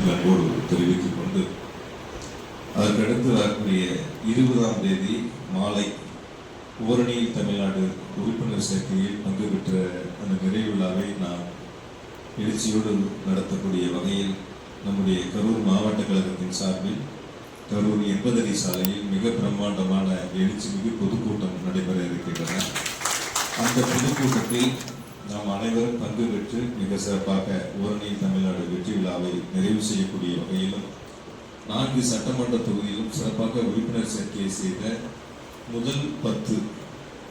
என்று அன்போடு தெரிவித்துக் கொண்டு அதற்கடுத்து வரக்கூடிய இருபதாம் தேதி மாலை ஓரணியில் தமிழ்நாடு உறுப்பினர் சேர்க்கையில் பங்கு பெற்ற அந்த நிறைவு விழாவை நாம் எழுச்சியோடு நடத்தக்கூடிய வகையில் நம்முடைய கரூர் மாவட்ட கழகத்தின் சார்பில் கரூர் எண்பதடி சாலையில் மிக பிரம்மாண்டமான எழுச்சி மிகு பொதுக்கூட்டம் நடைபெற இருக்கின்றன. அந்த பொதுக்கூட்டத்தில் நாம் அனைவரும் பங்கு பெற்று மிக சிறப்பாக ஓரணி தமிழ்நாடு வெற்றி விழாவை நிறைவு செய்யக்கூடிய வகையிலும் நான்கு சட்டமன்ற தொகுதியிலும் சிறப்பாக உறுப்பினர் சேர்க்கையை செய்த முதல் பத்து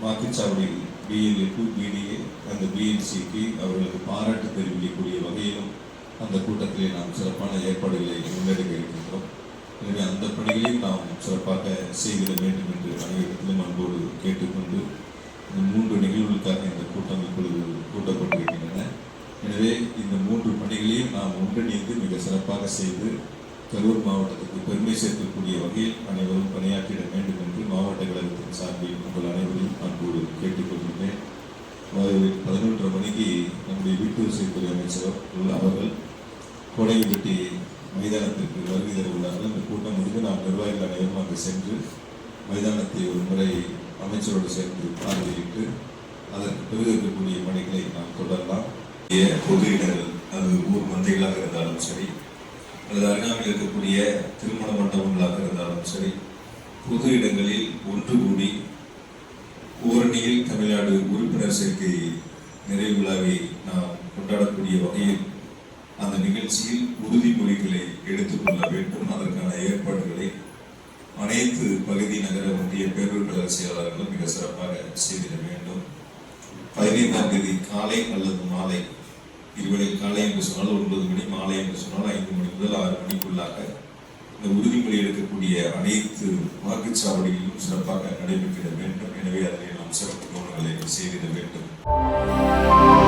வாக்குச்சாவடியில் பிஎல்ஏ டு பிடிஏ அந்த பிஎல்சிக்கு அவர்களுக்கு பாராட்டு தெரிவிக்கக்கூடிய வகையிலும் அந்த கூட்டத்திலே நாம் சிறப்பான ஏற்பாடுகளை முன்னெடுக்க இருக்கின்றோம். எனவே அந்த பணிகளையும் நாம் சிறப்பாக செய்திட வேண்டும் என்று அனைவரிடத்திலும் அன்போடு கேட்டுக்கொண்டு எனவே இந்த மூன்று பணிகளையும் நாம் ஒன்றிணைந்து மிக சிறப்பாக செய்து கரூர் மாவட்டத்துக்கு பெருமை சேர்க்கக்கூடிய வகையில் அனைவரும் பணியாற்றிட வேண்டும் என்று மாவட்ட கழகத்தின் சார்பில் உங்கள் அனைவரையும் அன்போடு கேட்டுக்கொள்கின்றேன். பதினொன்றரை மணிக்கு நம்முடைய வீட்டு வசதித்துறை அமைச்சர் உள்ள அவர்கள் கோடையம்பட்டி மைதானத்திற்கு வருகை தர உள்ளார்கள். இந்த கூட்டம் முடிந்து நாம் நிர்வாகிகள் அனைவரும் அங்கு சென்று மைதானத்தை ஒரு முறை அமைச்சரோடு சேர்ந்து பார்வையிட்டு அதற்கு பிறகு இருக்கக்கூடிய பணிகளை நாம் தொடரலாம் பொது இடங்கள் அது ஊர் மந்தைகளாக இருந்தாலும் சரி அல்லது அருகாமையில் இருக்கக்கூடிய திருமண மண்டபங்களாக இருந்தாலும் சரி பொது இடங்களில் ஒன்று கூடி ஓரணியில் தமிழ்நாடு உறுப்பினர் சேர்க்கை நிறைவு விழாவை நாம் கொண்டாடக்கூடிய வகையில் அந்த நிகழ்ச்சியில் உறுதிமொழிகளை எடுத்துக்கொள்ள வேண்டும். அதற்கான ஏற்பாடுகளை அனைத்து பகுதி நகர ஒன்றிய பேரூர் கழக செயலாளர்களும் மிக சிறப்பாக செய்திட வேண்டும். பதினைந்தாம் தேதி காலை அல்லது மாலை இருவரில் காலை என்று சொன்னால் ஒன்பது மணி மாலை என்று சொன்னால் ஐந்து மணி முதல் ஆறு மணிக்குள்ளாக இந்த உறுதிமொழி எடுக்கக்கூடிய அனைத்து வாக்குச்சாவடிகளிலும் சிறப்பாக நடைபெற்றிட வேண்டும். எனவே அதனை நாம் சிறப்பு கவனங்களை செய்திட வேண்டும்.